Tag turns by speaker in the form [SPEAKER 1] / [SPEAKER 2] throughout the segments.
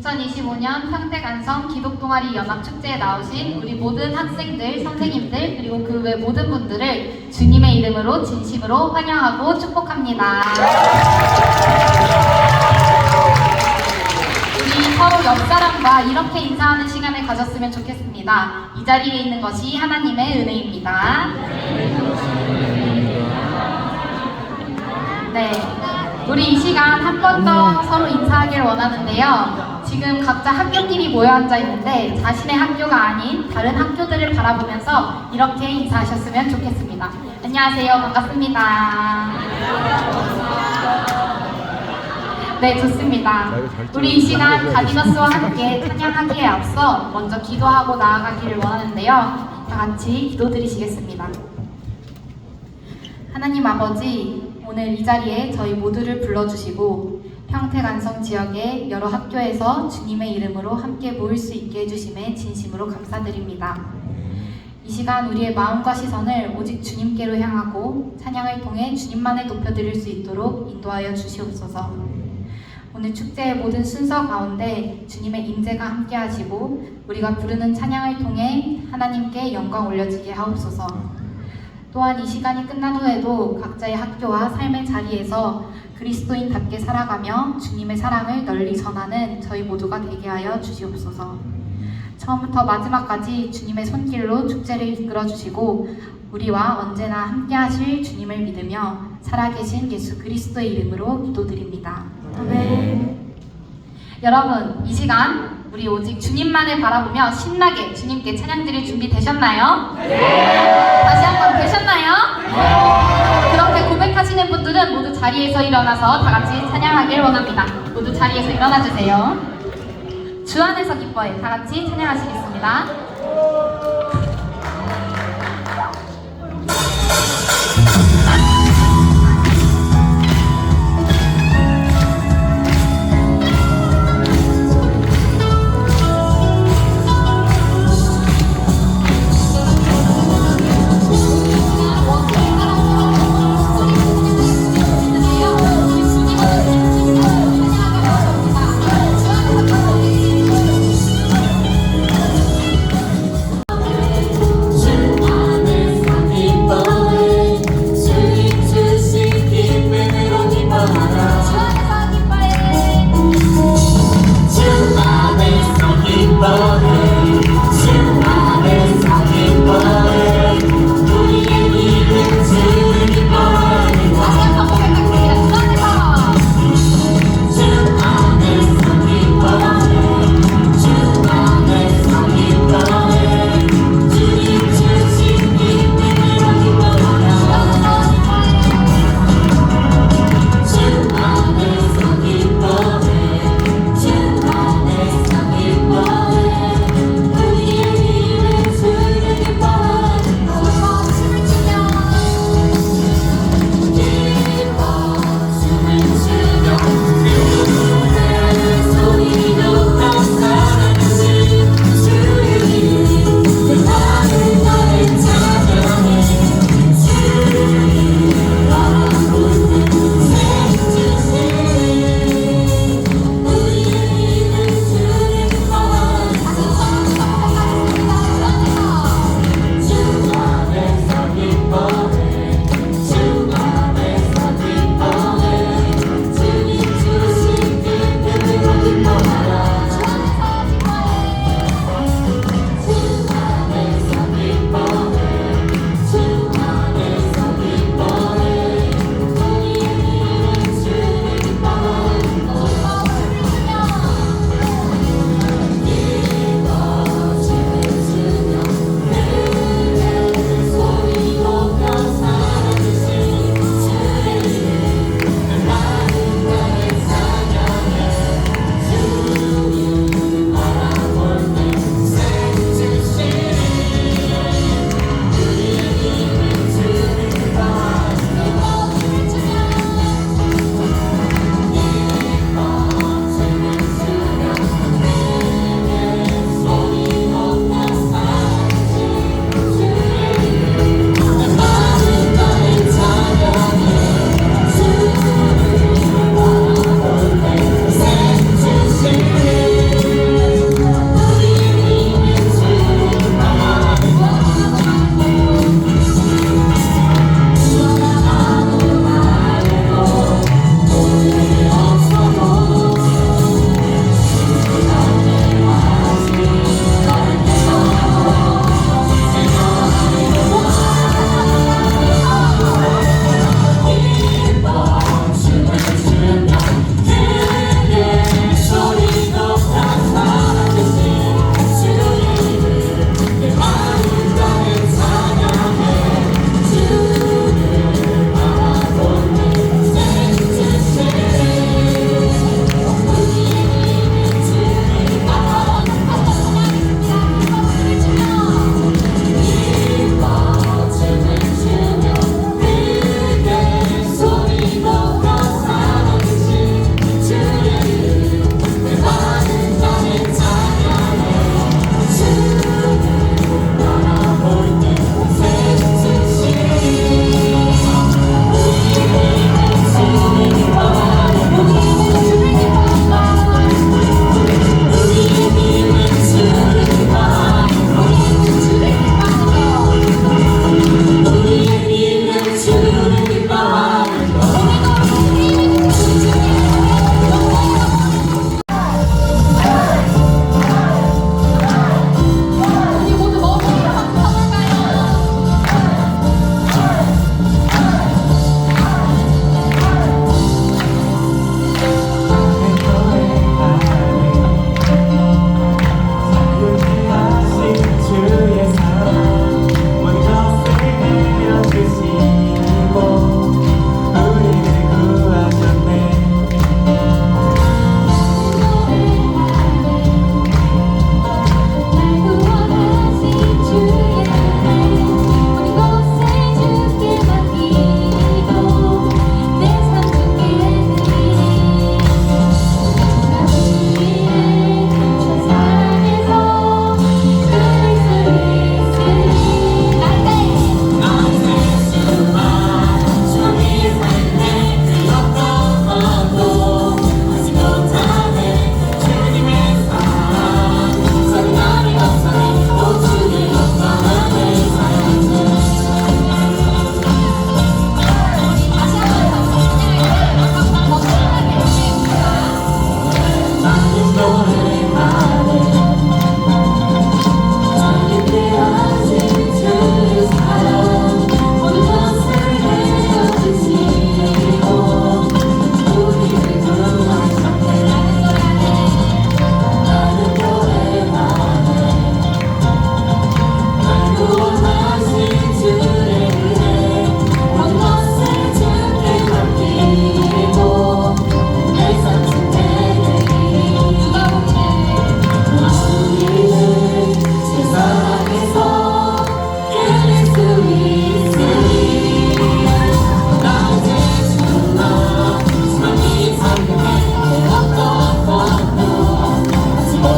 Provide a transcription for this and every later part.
[SPEAKER 1] 2025년 평택안성 기독동아리 연합축제에 나오신 우리 모든 학생들, 선생님들, 그리고 그 외 모든 분들을 주님의 이름으로 진심으로 환영하고 축복합니다. 우리 서로 옆 사람과 이렇게 인사하는 시간을 가졌으면 좋겠습니다. 이 자리에 있는 것이 하나님의 은혜입니다. 네. 우리 이 시간 한 번 더 서로 인사하기를 원하는데요. 지금 각자 학교끼리 모여 앉아 있는데 자신의 학교가 아닌 다른 학교들을 바라보면서 이렇게 인사하셨으면 좋겠습니다. 안녕하세요. 반갑습니다. 네, 좋습니다. 우리 이 시간 가디너스와 함께 찬양하기에 앞서 먼저 기도하고 나아가기를 원하는데요. 다 같이 기도 드리시겠습니다. 하나님 아버지, 오늘 이 자리에 저희 모두를 불러주시고 평택안성 지역의 여러 학교에서 주님의 이름으로 함께 모일 수 있게 해주심에 진심으로 감사드립니다. 이 시간 우리의 마음과 시선을 오직 주님께로 향하고 찬양을 통해 주님만을 높여드릴 수 있도록 인도하여 주시옵소서. 오늘 축제의 모든 순서 가운데 주님의 임재가 함께하시고 우리가 부르는 찬양을 통해 하나님께 영광 올려지게 하옵소서. 또한 이 시간이 끝난 후에도 각자의 학교와 삶의 자리에서 그리스도인답게 살아가며 주님의 사랑을 널리 전하는 저희 모두가 되게 하여 주시옵소서. 처음부터 마지막까지 주님의 손길로 축제를 이끌어 주시고 우리와 언제나 함께 하실 주님을 믿으며 살아계신 예수 그리스도의 이름으로 기도드립니다. 아멘. 여러분, 이 시간 우리 오직 주님만을 바라보며 신나게 주님께 찬양 드릴 준비 되셨나요? 다시 한번 되셨나요? 그렇게 고백 하시는 분들은 모두 자리에서 일어나서 다 같이 찬양하길 원합니다. 모두 자리에서 일어나 주세요. 주 안에서 기뻐해 다 같이 찬양하시겠습니다.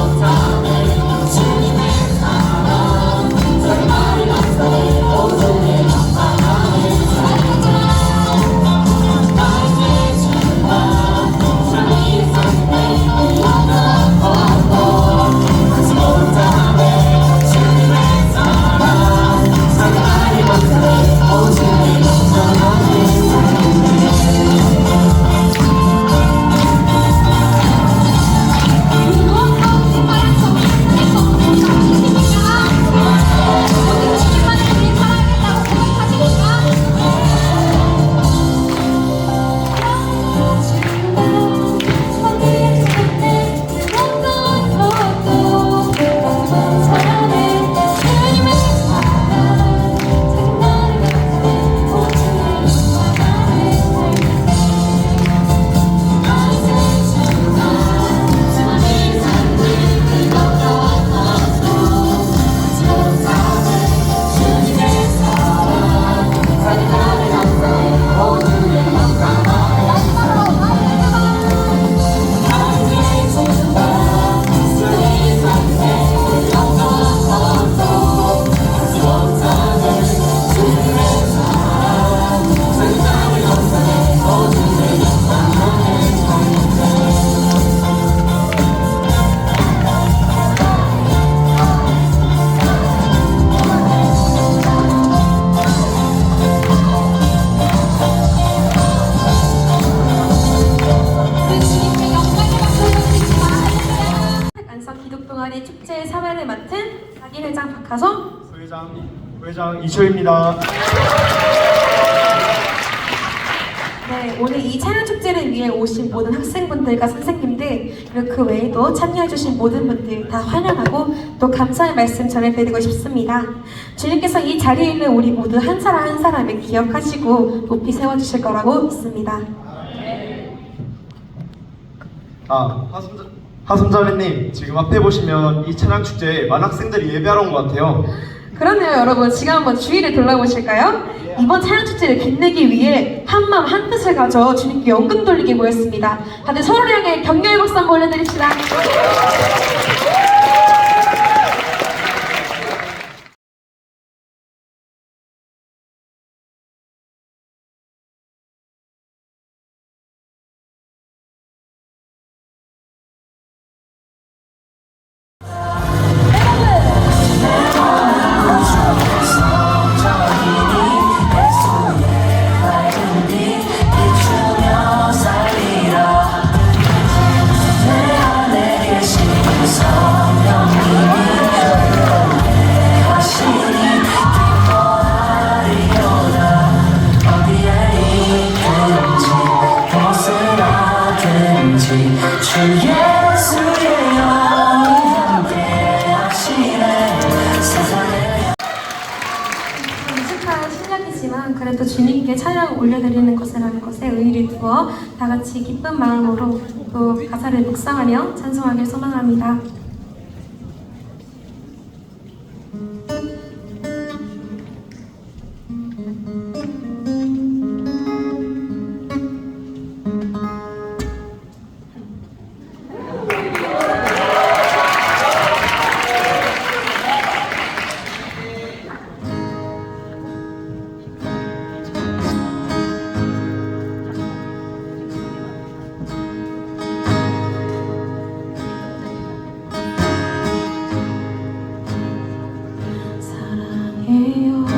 [SPEAKER 1] 감사합니다.
[SPEAKER 2] 동아리 축제 사회를 맡은 자기 회장 박하성 부회장, 회장 이초입니다.
[SPEAKER 3] 네, 오늘 이 차량 축제를 위해 오신 모든 학생분들과 선생님들 그리고 그 외에도 참여해주신 모든 분들 다 환영하고 또 감사의 말씀 전해드리고 싶습니다. 주님께서 이 자리에 있는 우리 모두 한 사람 한 사람을 기억하시고 높이 세워주실 거라고 믿습니다.
[SPEAKER 2] 아, 화순자, 하순자매님 지금 앞에 보시면 이 찬양 축제에 많은 학생들이 예배하러 온 것 같아요.
[SPEAKER 3] 그러네요, 여러분. 지금 한번 주위를 돌아보실까요? 이번 찬양 축제를 빛내기 위해 한마음 한뜻을 가져 주님께 연금 돌리게 모였습니다. 다들 서로를 향해 격려의 박수 한번 올려드립시다. 올려드리는 것이라는 것에 의의를 두어 다 같이 기쁜 마음으로 또 가사를 묵상하며 찬송하길 소망합니다. 사랑